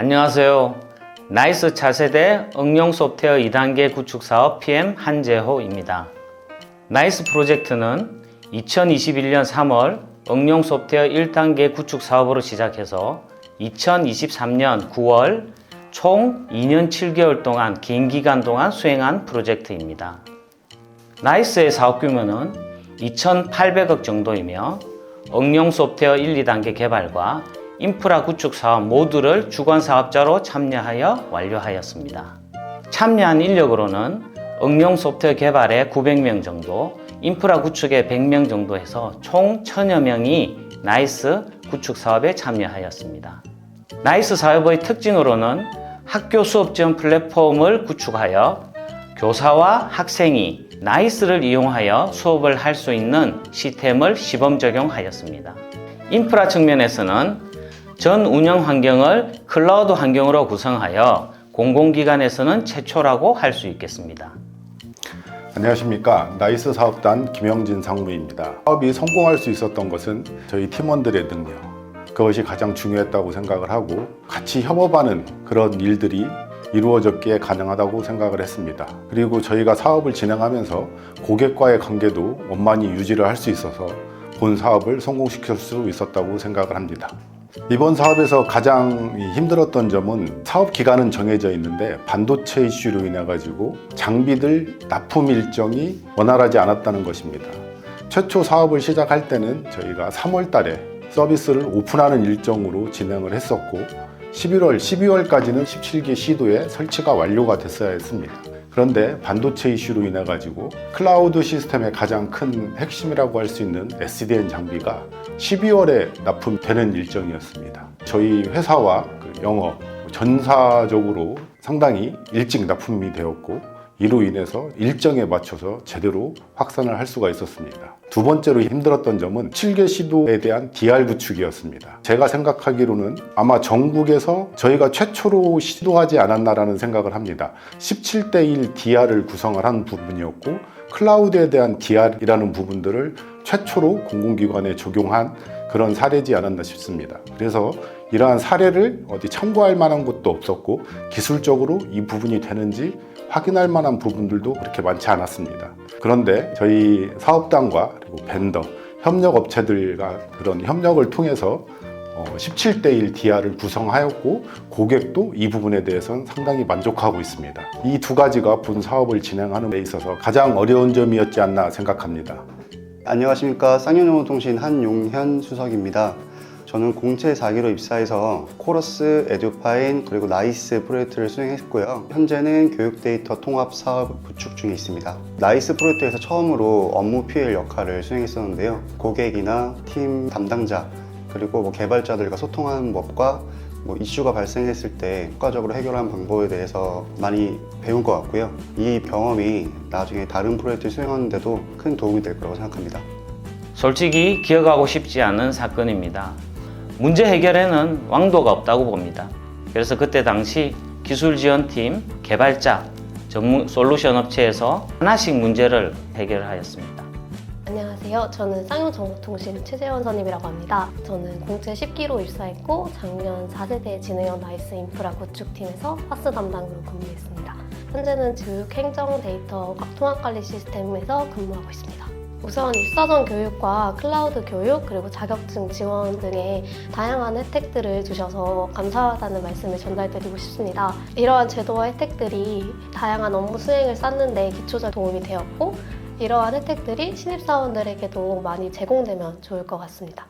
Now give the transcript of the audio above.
안녕하세요. 나이스 차세대 응용 소프트웨어 2단계 구축 사업 PM 한재호입니다. 나이스 프로젝트는 2021년 3월 응용 소프트웨어 1단계 구축 사업으로 시작해서 2023년 9월 총 2년 7개월 동안 긴 기간 동안 수행한 프로젝트입니다. 나이스의 사업 규모는 2,800억 정도이며 응용 소프트웨어 1, 2단계 개발과 인프라 구축 사업 모두를 주관 사업자로 참여하여 완료하였습니다. 참여한 인력으로는 응용 소프트웨어 개발에 900명 정도, 인프라 구축에 100명 정도 해서 총 1000여 명이 나이스 구축 사업에 참여하였습니다. 나이스 사업의 특징으로는 학교 수업 지원 플랫폼을 구축하여 교사와 학생이 나이스를 이용하여 수업을 할 수 있는 시스템을 시범 적용하였습니다. 인프라 측면에서는 전 운영 환경을 클라우드 환경으로 구성하여 공공기관에서는 최초라고 할 수 있겠습니다. 안녕하십니까. 나이스 사업단 김영진 상무입니다. 사업이 성공할 수 있었던 것은 저희 팀원들의 능력. 그것이 가장 중요했다고 생각을 하고 같이 협업하는 그런 일들이 이루어졌기에 가능하다고 생각을 했습니다. 그리고 저희가 사업을 진행하면서 고객과의 관계도 원만히 유지를 할 수 있어서 본 사업을 성공시킬 수 있었다고 생각을 합니다 이번 사업에서 가장 힘들었던 점은 사업 기간은 정해져 있는데 반도체 이슈로 인해 가지고 장비들 납품 일정이 원활하지 않았다는 것입니다. 최초 사업을 시작할 때는 저희가 3월 달에 서비스를 오픈하는 일정으로 진행을 했었고 11월, 12월까지는 17개 시도에 설치가 완료가 됐어야 했습니다. 그런데 반도체 이슈로 인해 가지고 클라우드 시스템의 가장 큰 핵심이라고 할 수 있는 SDN 장비가 12월에 납품되는 일정이었습니다. 저희 회사와 그 영업 전사적으로 상당히 일찍 납품이 되었고 이로 인해서 일정에 맞춰서 제대로 확산을 할 수가 있었습니다. 두 번째로 힘들었던 점은 7개 시도에 대한 DR 구축이었습니다. 제가 생각하기로는 아마 전국에서 저희가 최초로 시도하지 않았나라는 생각을 합니다. 17대 1 DR을 구성을 한 부분이었고 클라우드에 대한 DR이라는 부분들을 최초로 공공기관에 적용한 그런 사례지 않았나 싶습니다. 그래서 이러한 사례를 어디 참고할 만한 곳도 없었고 기술적으로 이 부분이 되는지 확인할 만한 부분들도 그렇게 많지 않았습니다. 그런데 저희 사업단과 그리고 벤더, 협력 업체들과 그런 협력을 통해서 17대 1 DR을 구성하였고 고객도 이 부분에 대해서는 상당히 만족하고 있습니다. 이 두 가지가 본 사업을 진행하는 데 있어서 가장 어려운 점이었지 않나 생각합니다. 안녕하십니까 쌍용영어통신 한용현 수석입니다. 저는 공채 4기로 입사해서 코러스, 에듀파인 그리고 나이스 프로젝트를 수행했고요. 현재는 교육 데이터 통합 사업 구축 중에 있습니다. 나이스 프로젝트에서 처음으로 업무 PL 역할을 수행했었는데요. 고객이나 팀 담당자 그리고 뭐 개발자들과 소통하는 법과 뭐 이슈가 발생했을 때 효과적으로 해결하는 방법에 대해서 많이 배운 것 같고요. 이 경험이 나중에 다른 프로젝트 수행하는데도 큰 도움이 될 거라고 생각합니다. 솔직히 기억하고 싶지 않은 사건입니다. 문제 해결에는 왕도가 없다고 봅니다. 그래서 그때 당시 기술 지원팀, 개발자, 전문 솔루션 업체에서 하나씩 문제를 해결하였습니다. 안녕하세요. 저는 쌍용정보통신 최재원 선임이라고 합니다. 저는 공채 10기로 입사했고 작년 4세대 진행형 나이스 인프라 구축팀에서 파스 담당으로 근무했습니다. 현재는 교육 행정 데이터 통합관리 시스템에서 근무하고 있습니다. 우선 입사전 교육과 클라우드 교육 그리고 자격증 지원 등의 다양한 혜택들을 주셔서 감사하다는 말씀을 전달드리고 싶습니다. 이러한 제도와 혜택들이 다양한 업무 수행을 쌓는 데 기초적 도움이 되었고 이러한 혜택들이 신입사원들에게도 많이 제공되면 좋을 것 같습니다.